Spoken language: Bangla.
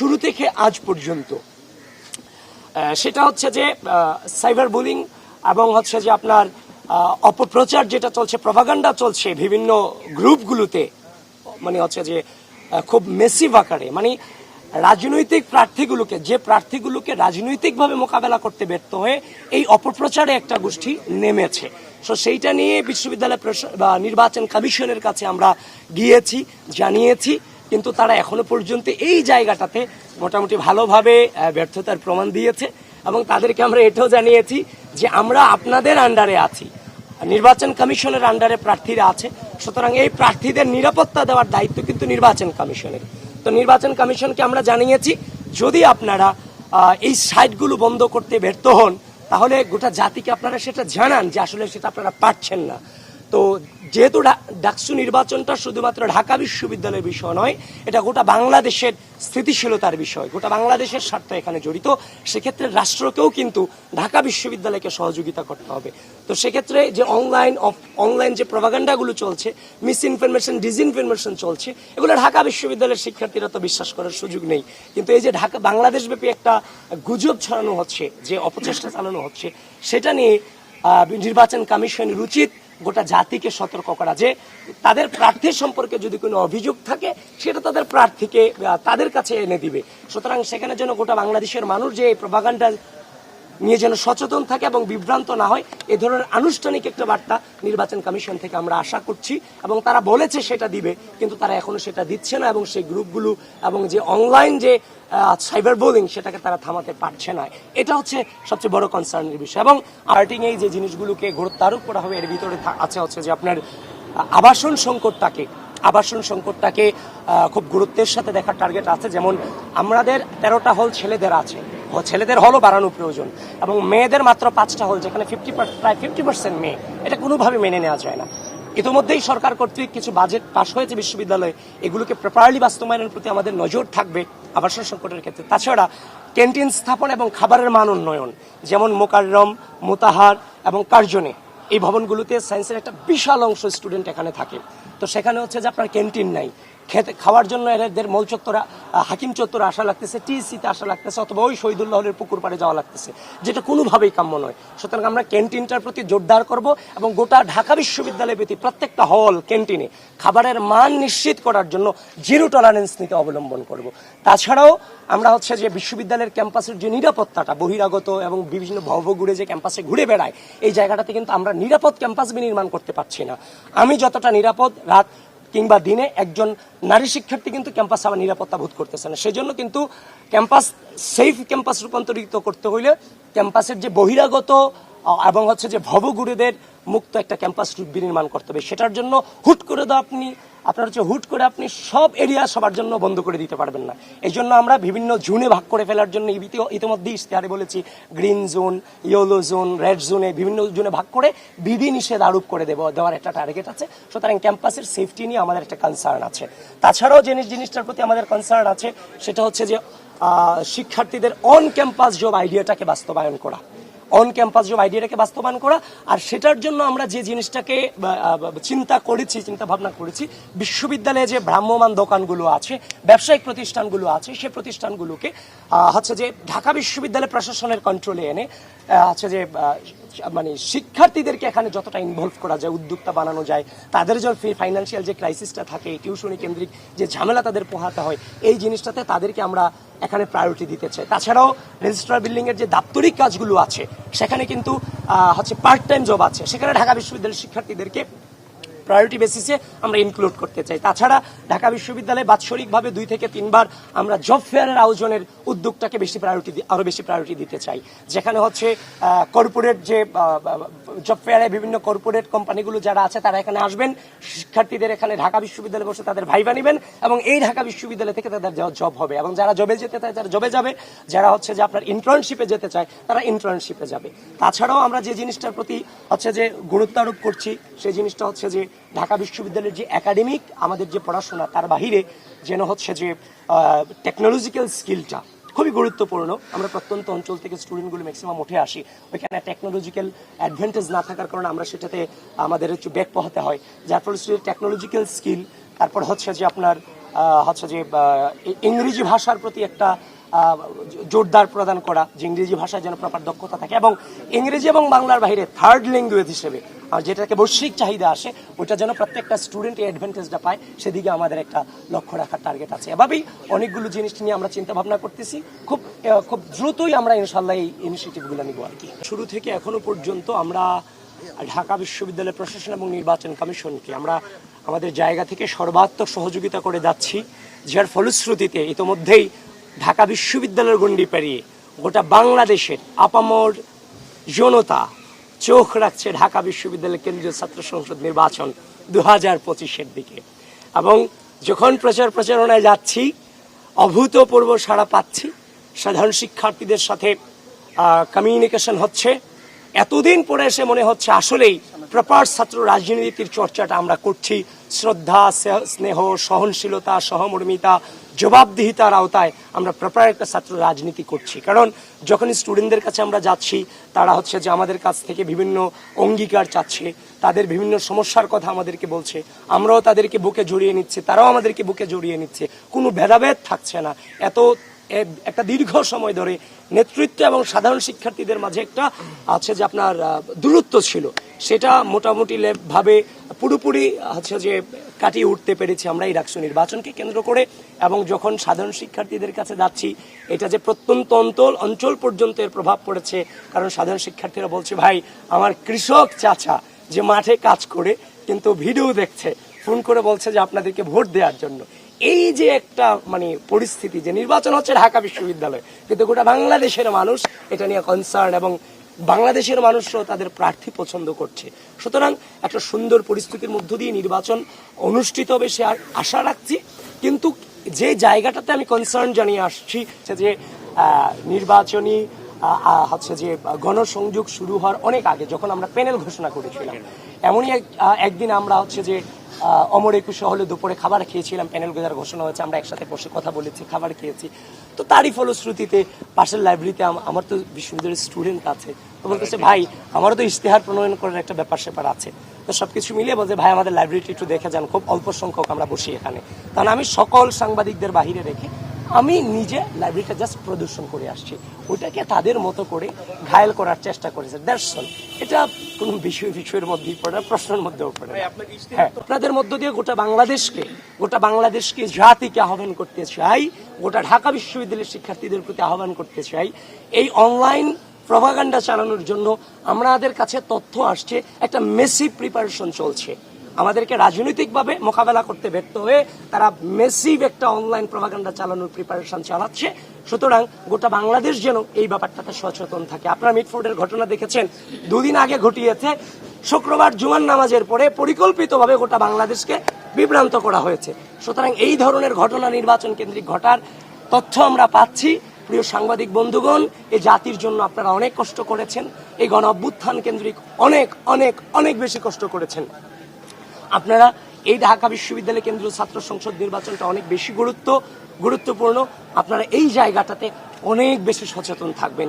শুরু থেকে আজ পর্যন্ত। সেটা হচ্ছে যে সাইবার বুলিং এবং হচ্ছে যে আপনার অপপ্রচার যেটা চলছে, প্রভাগান্ডা চলছে বিভিন্ন গ্রুপগুলোতে মানে হচ্ছে যে খুব মেসিভ আকারে। মানে রাজনৈতিক প্রার্থীগুলোকে, যে প্রার্থীগুলোকে রাজনৈতিকভাবে মোকাবেলা করতে ব্যর্থ হয়ে এই অপপ্রচারে একটা গোষ্ঠী নেমেছে। সো সেইটা নিয়ে বিশ্ববিদ্যালয় নির্বাচন কমিশনের কাছে আমরা গিয়েছি, জানিয়েছি। কিন্তু তারা এখনও পর্যন্ত এই জায়গাটাতে মোটামুটি ভালোভাবে ব্যর্থতার প্রমাণ দিয়েছে এবং তাদেরকে আমরা এটাও জানিয়েছি যে আমরা আপনাদের আন্ডারে আছি। নির্বাচন কমিশনের আন্ডারে প্রার্থীরা আছে। সুতরাং এই প্রার্থীদের নিরাপত্তা দেওয়ার দায়িত্ব কিন্তু নির্বাচন কমিশনের। তো নির্বাচন কমিশনকে আমরা জানিয়েছি, যদি আপনারা এই সাইটগুলো বন্ধ করতে ব্যর্থ হন, তাহলে গোটা জাতিকে আপনারা সেটা জানান যে আসলে সেটা আপনারা পারছেন না। তো যেহেতু ডাকসু নির্বাচনটা শুধুমাত্র ঢাকা বিশ্ববিদ্যালয়ের বিষয় নয়, এটা গোটা বাংলাদেশের স্থিতিশীলতার বিষয়। গোটা বাংলাদেশের স্বার্থ এখানে জড়িত। সেক্ষেত্রে রাষ্ট্রকেও কিন্তু ঢাকা বিশ্ববিদ্যালয়কে সহযোগিতা করতে হবে। তো সেক্ষেত্রে যে অনলাইন অনলাইন যে প্রভাগান্ডাগুলো চলছে মিস ইনফরমেশন ডিসইনফরমেশন চলছে, এগুলো ঢাকা বিশ্ববিদ্যালয়ের শিক্ষার্থীরা তো বিশ্বাস করার সুযোগ নেই। কিন্তু এই যে ঢাকা, বাংলাদেশব্যাপী একটা গুজব ছড়ানো হচ্ছে, যে অপচেষ্টা চালানো হচ্ছে, সেটা নিয়ে নির্বাচন কমিশনের উচিত গোটা জাতিকে সতর্ক করা যে তাদের প্রার্থী সম্পর্কে যদি কোনো অভিযোগ থাকে, সেটা তাদের প্রার্থীকে তাদের কাছে এনে দিবে। সুতরাং সেখানে যেন গোটা বাংলাদেশের মানুষ যে এই প্রভাগান্ডা নিয়ে যেন সচেতন থাকে এবং বিভ্রান্ত না হয়, এ ধরনের আনুষ্ঠানিক একটা বার্তা নির্বাচন কমিশন থেকে আমরা আশা করছি এবং তারা বলেছে সেটা দিবে, কিন্তু তারা এখনও সেটা দিচ্ছে না এবং সেই গ্রুপগুলো এবং যে অনলাইন যে সাইবার বোলিং সেটাকে তারা থামাতে পারছে না। এটা হচ্ছে সবচেয়ে বড় কনসার্নের বিষয় এবং আর্টিং এই যে জিনিসগুলোকে গুরুত্ব আরোপ করা হবে, এর ভিতরে আছে হচ্ছে যে আপনার আবাসন সংকটটাকে আবাসন সংকটটাকে খুব গুরুত্বের সাথে দেখার টার্গেট আছে। যেমন আমাদের তেরোটা হল ছেলেদের আছে। ছেলেদের হলও বাড়ানো প্রয়োজন। এবং মেয়েদের মাত্র পাঁচটা হল, যেখানে ফিফটি প্রায় ফিফটি পার্সেন্ট মেয়ে। এটা কোনোভাবে মেনে নেওয়া যায় না। ইতিমধ্যেই সরকার কর্তৃক কিছু বাজেট পাশ হয়েছে বিশ্ববিদ্যালয়ে। এগুলোকে প্রপারলি বাস্তবায়নের প্রতি আমাদের নজর থাকবে আবাসন সংকটের ক্ষেত্রে। তাছাড়া ক্যান্টিন স্থাপন এবং খাবারের মান উন্নয়ন, যেমন মোকাররম, মোতাহার এবং কার্জনে। এই ভবনগুলোতে সায়েন্সের একটা বিশাল অংশ স্টুডেন্ট এখানে থাকে। তো সেখানে হচ্ছে যে আপনার ক্যান্টিন নাই। খেতে খাওয়ার জন্য এদের মল চত্বরা হাকিম চত্বরে আসা লাগতেছে টিসিতে আসা লাগতেছে, অথবা ওই শহীদুল্লাহ হলের পুকুর পাড়ে যাওয়া লাগতেছে, যেটা কোনোভাবেই কাম্য নয়। সুতরাং আমরা ক্যান্টিনটার প্রতি জোরদার করব এবং গোটা ঢাকা বিশ্ববিদ্যালয়ের প্রতি প্রত্যেকটা হল, ক্যান্টিনে খাবারের মান নিশ্চিত করার জন্য জিরো টলারেন্স নীতি অবলম্বন করব। তাছাড়াও আমরা হচ্ছে যে বিশ্ববিদ্যালয়ের ক্যাম্পাসের যে নিরাপত্তাটা, বহিরাগত এবং বিভিন্ন ভব ঘুরে যে ক্যাম্পাসে ঘুরে বেড়ায়, এই জায়গাটাতে কিন্তু আমরা নিরাপদ ক্যাম্পাস বিনির্মাণ করতে পারছি না। আমি যতটা নিরাপদ, রাত কিংবা দিনে একজন নারী শিক্ষার্থী কিন্তু ক্যাম্পাসে আবার নিরাপত্তা বোধ করতেছে না। সেজন্য কিন্তু ক্যাম্পাস, সেফ ক্যাম্পাস রূপান্তরিত করতে হইলে ক্যাম্পাসের যে বহিরাগত এবং হচ্ছে যে ভবগুরুদের মুক্ত একটা ক্যাম্পাস বিনির্মাণ করতে হবে। সেটার জন্য হুট করে তো আপনি। আপনার হচ্ছে হুট করে আপনি সব এরিয়া সবার জন্য বন্ধ করে দিতে পারবেন না। এই জন্য আমরা বিভিন্ন জোনে ভাগ করে ফেলার জন্য ইতি- ইতিমধ্যে ইশতেহারে বলেছি, green zone, yellow zone, red জোনে বিভিন্ন জোনে ভাগ করে বিধি নিষেধ আরোপ করে দেব দেওয়ার একটা টার্গেট আছে। সুতরাং ক্যাম্পাসের সেফটি নিয়ে আমাদের একটা কনসার্ন আছে। তাছাড়াও যে জিনিসটার প্রতি আমাদের কনসার্ন আছে, সেটা হচ্ছে যে শিক্ষার্থীদের অন ক্যাম্পাস জব আইডিয়াটাকে বাস্তবায়ন করা। অন ক্যাম্পাস জব আইডিয়াটাকে বাস্তবায়ন করা, আর সেটার জন্য আমরা যে জিনিসটাকে চিন্তা করেছি, চিন্তা ভাবনা করেছি, বিশ্ববিদ্যালয়ে যে ভ্রাম্যমান দোকানগুলো আছে, ব্যবসায়িক প্রতিষ্ঠানগুলো আছে, সে প্রতিষ্ঠানগুলোকে হচ্ছে যে ঢাকা বিশ্ববিদ্যালয় প্রশাসনের কন্ট্রোলে এনে হচ্ছে যে মানে শিক্ষার্থীদেরকে এখানে যতটা ইনভলভ করা যায়, উদ্যোক্তা বানানো যায়, তাদের যে ফাইন্যান্সিয়াল যে ক্রাইসিসটা থাকে টিউশনি কেন্দ্রিক যে ঝামেলা তাদের পোহাতে হয়, এই জিনিসটাতে তাদেরকে আমরা এখানে প্রায়োরিটি দিতে চাই। তাছাড়াও রেজিস্ট্রার বিল্ডিংয়ের যে দাপ্তরিক কাজগুলো আছে, সেখানে কিন্তু হচ্ছে পার্ট টাইম জব আছে। সেখানে ঢাকা বিশ্ববিদ্যালয়ের শিক্ষার্থীদেরকে প্রায়োরিটি বেসিসে আমরা ইনক্লুড করতে চাই। তাছাড়া ঢাকা বিশ্ববিদ্যালয়ে বাৎসরিকভাবে দুই থেকে তিনবার আমরা জব ফেয়ারের আয়োজনের উদ্যোগটাকে বেশি প্রায়োরিটি আরও বেশি প্রায়োরিটি দিতে চাই। যেখানে হচ্ছে কর্পোরেট যে জব ফেয়ারে বিভিন্ন কর্পোরেট কোম্পানিগুলো যারা আছে, তারা এখানে আসবেন। শিক্ষার্থীদের এখানে ঢাকা বিশ্ববিদ্যালয়ে বসে তাদের ভাইবা নেবেন এবং এই ঢাকা বিশ্ববিদ্যালয় থেকে তাদের জব হবে এবং যারা জবে যেতে চায় তারা জবে যাবে, যারা হচ্ছে যে আপনার ইন্টার্নশিপে যেতে চায়, তারা ইন্টার্নশিপে যাবে। তাছাড়াও আমরা যে জিনিসটার প্রতি হচ্ছে যে গুরুত্ব আরোপ করছি, সেই জিনিসটা হচ্ছে যে ঢাকা বিশ্ববিদ্যালয়ের যে একাডেমিক আমাদের যে পড়াশোনা, তার বাহিরে যেন হচ্ছে যে টেকনোলজিক্যাল স্কিলটা খুবই গুরুত্বপূর্ণ। আমরা প্রত্যন্ত অঞ্চল থেকে স্টুডেন্টগুলো ম্যাক্সিমাম উঠে আসি। ওইখানে টেকনোলজিক্যাল অ্যাডভান্টেজ না থাকার কারণে আমরা সেটাতে আমাদের একটু ব্যাক পোহাতে হয়। যার ফলে টেকনোলজিক্যাল স্কিল তারপর হচ্ছে যে আপনার হচ্ছে যে ইংরেজি ভাষার প্রতি একটা জোরদার প্রদান করা, যে ইংরেজি ভাষায় যেন প্রপার দক্ষতা থাকে এবং ইংরেজি এবং বাংলার বাইরে থার্ড ল্যাঙ্গুয়েজ হিসেবে আর যেটাকে বৈশ্বিক চাহিদা আসে ওইটা যেন প্রত্যেকটা স্টুডেন্ট অ্যাডভান্টেজটা পায়, সেদিকে আমাদের একটা লক্ষ্য রাখার টার্গেট আছে। এভাবেই অনেকগুলো জিনিস নিয়ে আমরা চিন্তা ভাবনা করতেছি। খুব খুব দ্রুতই আমরা ইনশাল্লাহ এই ইনিশিয়েটিভগুলো নিব আর কি। শুরু থেকে এখনও পর্যন্ত আমরা ঢাকা বিশ্ববিদ্যালয় প্রশাসন এবং নির্বাচন কমিশনকে আমরা আমাদের জায়গা থেকে সর্বাত্মক সহযোগিতা করে যাচ্ছি, যার ফলশ্রুতিতে ইতোমধ্যেই ঢাকা বিশ্ববিদ্যালয়ের গণ্ডি পেরিয়ে গোটা বাংলাদেশের আপামর জনতা চোখ রাখছে ঢাকা বিশ্ববিদ্যালয় কেন্দ্রীয় ছাত্র সংসদ নির্বাচন দু হাজার পঁচিশের দিকে। এবং যখন প্রচার প্রচারণায় যাচ্ছি, অভূতপূর্ব সাড়া পাচ্ছি, সাধারণ শিক্ষার্থীদের সাথে কমিউনিকেশন হচ্ছে। এতদিন পরে এসে মনে হচ্ছে আসলেই প্রপার ছাত্র রাজনীতির চর্চাটা আমরা করছি। শ্রদ্ধা, স্নেহ, সহনশীলতা, সহমর্মিতা জবাবদিহিতার আওতায় আমরা প্রপার একটা ছাত্র রাজনীতি করছি। কারণ যখনই স্টুডেন্টদের কাছে আমরা যাচ্ছি, তারা হচ্ছে যে আমাদের কাছ থেকে বিভিন্ন অঙ্গীকার চাচ্ছে, তাদের বিভিন্ন সমস্যার কথা আমাদেরকে বলছে, আমরাও তাদেরকে বুকে জড়িয়ে নিচ্ছে, তারাও আমাদেরকে বুকে জড়িয়ে নিচ্ছে। কোনো ভেদাভেদ থাকছে না। এত একটা দীর্ঘ সময় ধরে নেতৃত্ব এবং সাধারণ শিক্ষার্থীদের মাঝে একটা আছে যে আপনার দূরত্ব ছিল। সেটা মোটামুটি ভাবে পুরোপুরি হচ্ছে যে কাটিয়ে উঠতে পেরেছি আমরা এই ডাকসু নির্বাচনকে কেন্দ্র করে এবং যখন সাধারণ শিক্ষার্থীদের কাছে যাচ্ছি, এটা যে প্রত্যন্ত অঞ্চল অঞ্চল পর্যন্ত এর প্রভাব পড়েছে, কারণ সাধারণ শিক্ষার্থীরা বলছে, ভাই, আমার কৃষক চাচা যে মাঠে কাজ করে, কিন্তু ভিডিও দেখছে ফোন করে বলছে যে আপনাদেরকে ভোট দেওয়ার জন্য। এই যে একটা মানে পরিস্থিতি, যে নির্বাচন হচ্ছে ঢাকা বিশ্ববিদ্যালয়, কিন্তু গোটা বাংলাদেশের মানুষ এটা নিয়ে কনসার্ন এবং বাংলাদেশের মানুষরাও তাদের প্রার্থী পছন্দ করছে। সুতরাং একটা সুন্দর পরিস্থিতির মধ্য দিয়ে নির্বাচন অনুষ্ঠিত হবে সে আর আশা রাখছি। কিন্তু যে জায়গাটাতে আমি কনসার্ন জানিয়ে আসছি, সে যে নির্বাচনী হচ্ছে যে, গণসংযোগ শুরু হওয়ার অনেক আগে, যখন আমরা প্যানেল ঘোষণা করেছিলাম এমনই এক- একদিন আমরা হচ্ছে যে অমর একুশে হলে দুপুরে খাবার খেয়েছিলাম প্যানেল গোজার ঘোষণা হয়েছে আমরা একসাথে বসে কথা বলেছি খাবার খেয়েছি। তো তারই ফলশ্রুতিতে পাশের লাইব্রেরিতে আমার তো বিশ্ববিদ্যালয়ের স্টুডেন্ট আছে। তো বলতেছে ভাই আমারও তো ইশতেহার প্রণয়ন করার একটা ব্যাপার স্যাপার আছে। তো সবকিছু মিলিয়ে বলছে ভাই আমাদের লাইব্রেরিটি একটু দেখে যান খুব অল্প সংখ্যক আমরা বসি এখানে। কারণ আমি সকল সাংবাদিকদের বাহিরে রেখে আমি নিজে লাইব্রেরিটা জাস্ট প্রদর্শন করে আসছি। ওটাকে তাদের মতো করে ঘায়েল করার চেষ্টা করেছে। অল এটা কোনো বিষয় বিষয়ের মধ্যেই পড়ে না প্রশ্নের মধ্যেও পড়ে না। হ্যাঁ আপনাদের মধ্য দিয়ে গোটা বাংলাদেশকে গোটা বাংলাদেশকে জাতিকে আহ্বান করতে চাই গোটা ঢাকা বিশ্ববিদ্যালয়ের শিক্ষার্থীদের প্রতি আহ্বান করতে চাই। এই অনলাইন প্রভাগান্ডা চালানোর জন্য আমাদের কাছে তথ্য আসছে একটা মেসি প্রিপারেশন চলছে। আমাদেরকে রাজনৈতিকভাবে মোকাবেলা করতে ব্যর্থ হয়ে তারা মেসিভ একটা অনলাইন প্রভাগান্ডা চালানোর প্রিপারেশন চালাচ্ছে। সুতরাং গোটা বাংলাদেশ যেন এই ব্যাপারটাতে সচেতন থাকে। আপনারা মিটফোর্ডের ঘটনা দেখেছেন, দুদিন আগে ঘটিয়েছে। শুক্রবার জুমার নামাজের পরে পরিকল্পিতভাবে গোটা বাংলাদেশকে বিভ্রান্ত করা হয়েছে। সুতরাং এই ধরনের ঘটনা নির্বাচন কেন্দ্রিক ঘটার তথ্য আমরা পাচ্ছি। প্রিয় সাংবাদিক বন্ধুগণ এই জাতির জন্য আপনারা অনেক কষ্ট করেছেন। এই গণ অভ্যুত্থান কেন্দ্রিক অনেক অনেক অনেক বেশি কষ্ট করেছেন। আপনারা এই ঢাকা বিশ্ববিদ্যালয় কেন্দ্রীয় ছাত্র সংসদ নির্বাচনটা অনেক বেশি গুরুত্ব, গুরুত্বপূর্ণ। আপনারা এই জায়গাটাতে অনেক বেশি সচেতন থাকবেন।